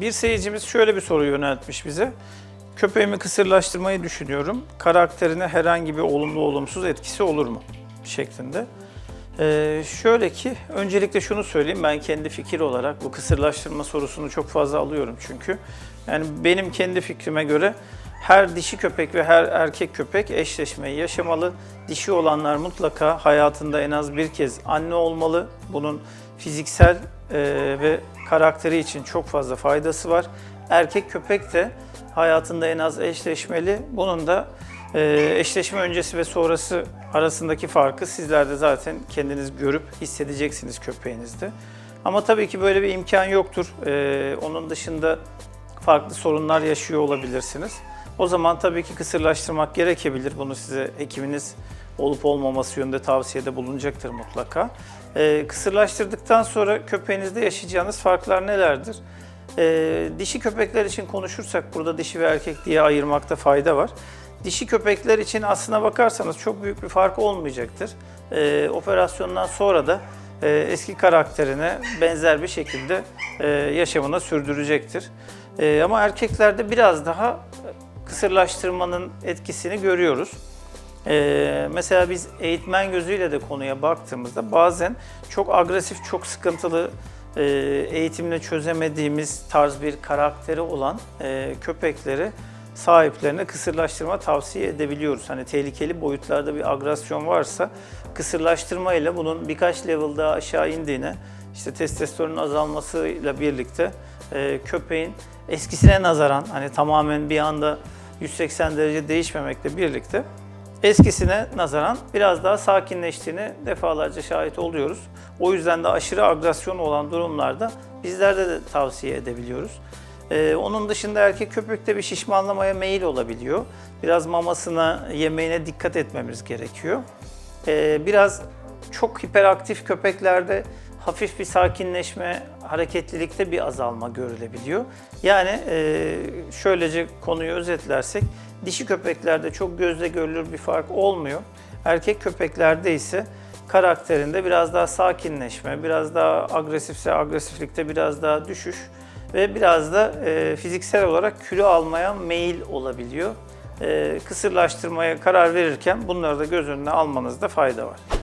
Bir seyircimiz şöyle bir soru yöneltmiş bize. Köpeğimi kısırlaştırmayı düşünüyorum. Karakterine herhangi bir olumlu olumsuz etkisi olur mu? Şeklinde. Ee, şöyle ki, öncelikle şunu söyleyeyim. Ben kendi fikir olarak bu kısırlaştırma sorusunu çok fazla alıyorum çünkü. Yani benim kendi fikrime göre her dişi köpek ve her erkek köpek eşleşmeyi yaşamalı. Dişi olanlar mutlaka hayatında en az bir kez anne olmalı. Bunun fiziksel ve karakteri için çok fazla faydası var. Erkek köpek de hayatında en az eşleşmeli. Bunun da e, eşleşme öncesi ve sonrası arasındaki farkı sizler de zaten kendiniz görüp hissedeceksiniz köpeğinizde. Ama tabii ki böyle bir imkan yoktur. E, onun dışında farklı sorunlar yaşıyor olabilirsiniz. O zaman tabii ki kısırlaştırmak gerekebilir. Bunu size hekiminiz olup olmaması yönünde tavsiyede bulunacaktır mutlaka. Ee, kısırlaştırdıktan sonra köpeğinizde yaşayacağınız farklar nelerdir? Ee, dişi köpekler için konuşursak burada dişi ve erkek diye ayırmakta fayda var. Dişi köpekler için aslına bakarsanız çok büyük bir fark olmayacaktır. Ee, operasyondan sonra da e, eski karakterine benzer bir şekilde e, yaşamına sürdürecektir. E, ama erkeklerde biraz daha kısırlaştırmanın etkisini görüyoruz. Ee, mesela biz eğitmen gözüyle de konuya baktığımızda bazen çok agresif, çok sıkıntılı, e, eğitimle çözemediğimiz tarz bir karakteri olan e, köpekleri sahiplerine kısırlaştırma tavsiye edebiliyoruz. Hani tehlikeli boyutlarda bir agresyon varsa kısırlaştırma ile bunun birkaç level daha aşağı indiğine, işte testosteronun azalmasıyla birlikte e, köpeğin eskisine nazaran hani tamamen bir anda 180 derece değişmemekle birlikte eskisine nazaran biraz daha sakinleştiğini defalarca şahit oluyoruz. O yüzden de aşırı agresyon olan durumlarda bizlerde de tavsiye edebiliyoruz. Ee, onun dışında erkek köpekte bir şişmanlamaya meyil olabiliyor. Biraz mamasına, yemeğine dikkat etmemiz gerekiyor. Ee, biraz çok hiperaktif köpeklerde hafif bir sakinleşme, hareketlilikte bir azalma görülebiliyor. Yani e, şöylece konuyu özetlersek, dişi köpeklerde çok gözle görülür bir fark olmuyor. Erkek köpeklerde ise karakterinde biraz daha sakinleşme, biraz daha agresifse agresiflikte biraz daha düşüş ve biraz da e, fiziksel olarak kilo almaya meyil olabiliyor. E, kısırlaştırmaya karar verirken bunları da göz önüne almanızda fayda var.